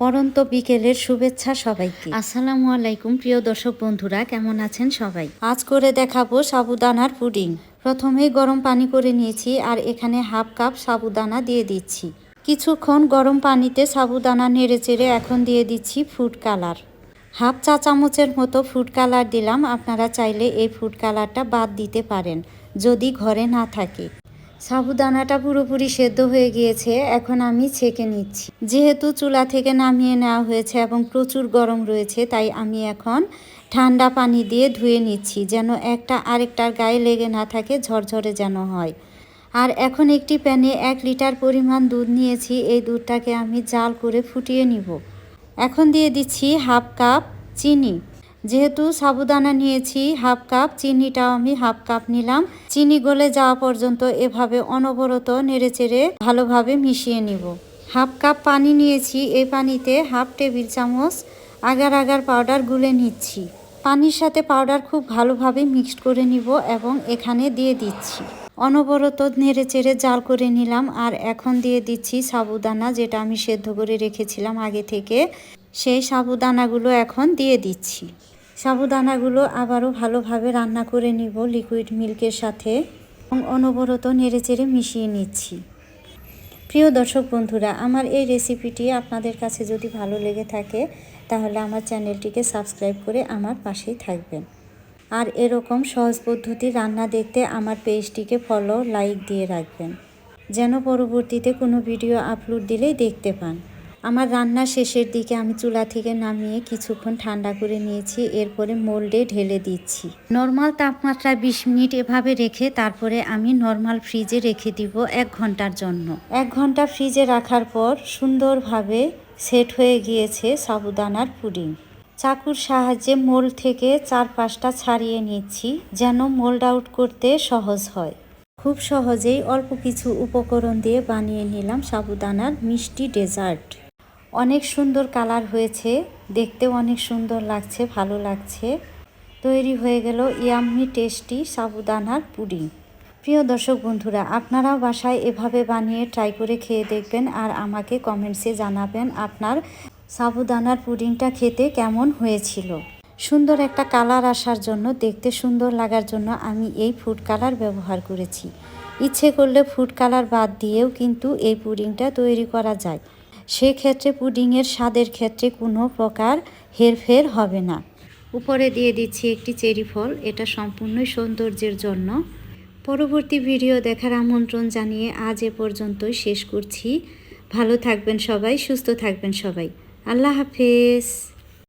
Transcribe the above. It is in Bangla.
পরন্ত বিকেলের শুভেচ্ছা সবাইকে। আসসালামু আলাইকুম প্রিয় দর্শক বন্ধুরা কেমন আছেন সবাই? আজ করে দেখাবো সাবুদানার পুডিং। প্রথমেই গরম পানি করে নিয়েছি আর এখানে হাফ কাপ সাবুদানা দিয়ে দিচ্ছি। কিছুক্ষণ গরম পানিতে সাবুদানা নেড়ে চেড়ে এখন দিয়ে দিচ্ছি ফুড কালার। হাফ চা চামচের মতো ফুড কালার দিলাম আপনারা চাইলে এই ফুড কালারটা বাদ দিতে পারেন যদি ঘরে না থাকে। সাবুদানাটা পুরোপুরি সেদ্ধ হয়ে গিয়েছে, এখন আমি ছেঁকে নিচ্ছি। যেহেতু চুলা থেকে নামিয়ে নেওয়া হয়েছে এবং প্রচুর গরম রয়েছে, তাই আমি এখন ঠান্ডা পানি দিয়ে ধুয়ে নিচ্ছি, যেন একটা আরেকটার গায়ে লেগে না থাকে, ঝরঝরে যেন হয়। আর এখন একটি প্যানে এক লিটার পরিমাণ দুধ নিয়েছি, এই দুধটাকে আমি জাল করে ফুটিয়ে নিব। এখন দিয়ে দিচ্ছি হাফ কাপ চিনি। যেহেতু সাবুদানা নিয়েছি, হাফ কাপ, চিনিটাও আমি হাফ কাপ নিলাম। চিনি গলে যাওয়া পর্যন্ত এভাবে অনবরত নেড়েচেড়ে ভালোভাবে মিশিয়ে নিব। হাফ কাপ পানি নিয়েছি এই পানিতে হাফ টেবিল চামচ আগার আগার পাউডার গুলে নিচ্ছি। পানির সাথে পাউডার খুব ভালোভাবে মিক্সড করে নিব এবং এখানে দিয়ে দিচ্ছি। অনবরত নেড়ে চেড়ে জাল করে নিলাম আর এখন দিয়ে দিচ্ছি সাবুদানা যেটা আমি সেদ্ধ করে রেখেছিলাম আগে থেকে। সেই সাবুদানাগুলো এখন দিয়ে দিচ্ছি। সাবুদানাগুলো আবারও ভালোভাবে রান্না করে নিব লিকুইড মিল্কের সাথে এবং অনবরত নেড়ে চেড়ে মিশিয়ে নিচ্ছি। প্রিয় দর্শক বন্ধুরা, আমার এই রেসিপিটি আপনাদের কাছে যদি ভালো লেগে থাকে, তাহলে আমার চ্যানেলটিকে সাবস্ক্রাইব করে আমার পাশেই থাকবেন। আর এরকম সহজ পদ্ধতি রান্না দেখতে আমার পেজটিকে ফলো লাইক দিয়ে রাখবেন। যেন পরবর্তীতে কোনো ভিডিও আপলোড দিলেই দেখতে পান। আমার রান্না শেষের দিকে আমি চুলা থেকে নামিয়ে কিছুক্ষণ ঠান্ডা করে নিয়েছি, এরপরে মোল্ডে ঢেলে দিচ্ছি। নর্মাল তাপমাত্রা বিশ মিনিট এভাবে রেখে তারপরে আমি নর্মাল ফ্রিজে রেখে দিব এক ঘণ্টার জন্য। এক ঘণ্টা ফ্রিজে রাখার পর সুন্দরভাবে সেট হয়ে গিয়েছে সাবুদানার পুডিং। চাকুর সাহায্যে মোল থেকে চার পাঁচটা ছাড়িয়ে নিচ্ছি যেন মোল্ড আউট করতে সহজ হয়। খুব সহজেই অল্প কিছু উপকরণ দিয়ে বানিয়ে নিলাম সাবুদানার মিষ্টি ডেজার্ট। অনেক সুন্দর কালার হয়েছে। দেখতেও অনেক সুন্দর লাগছে, ভালো লাগছে। তৈরি হয়ে গেল ইয়াম্মি টেস্টি সাবুদানার পুডিং। প্রিয় দর্শক বন্ধুরা, আপনারাও বাসায় এভাবে বানিয়ে ট্রাই করে খেয়ে দেখবেন আর আমাকে কমেন্টসে জানাবেন আপনার সাবুদানার পুডিংটা খেতে কেমন হয়েছিল। সুন্দর একটা কালার আসার জন্য, দেখতে সুন্দর লাগার জন্য আমি এই ফুড কালার ব্যবহার করেছি। ইচ্ছে করলে ফুড কালার বাদ দিয়েও কিন্তু এই পুডিংটা তৈরি করা যায়। সেক্ষেত্রে পুডিংয়ের স্বাদের ক্ষেত্রে কোনো প্রকার হেরফের হবে না। উপরে দিয়ে দিচ্ছি একটি চেরি ফল, এটা সম্পূর্ণই সৌন্দর্যের জন্য। পরবর্তী ভিডিও দেখার আমন্ত্রণ জানিয়ে আজ এ পর্যন্তই শেষ করছি। ভালো থাকবেন সবাই, সুস্থ থাকবেন সবাই। আল্লাহ হাফেজ।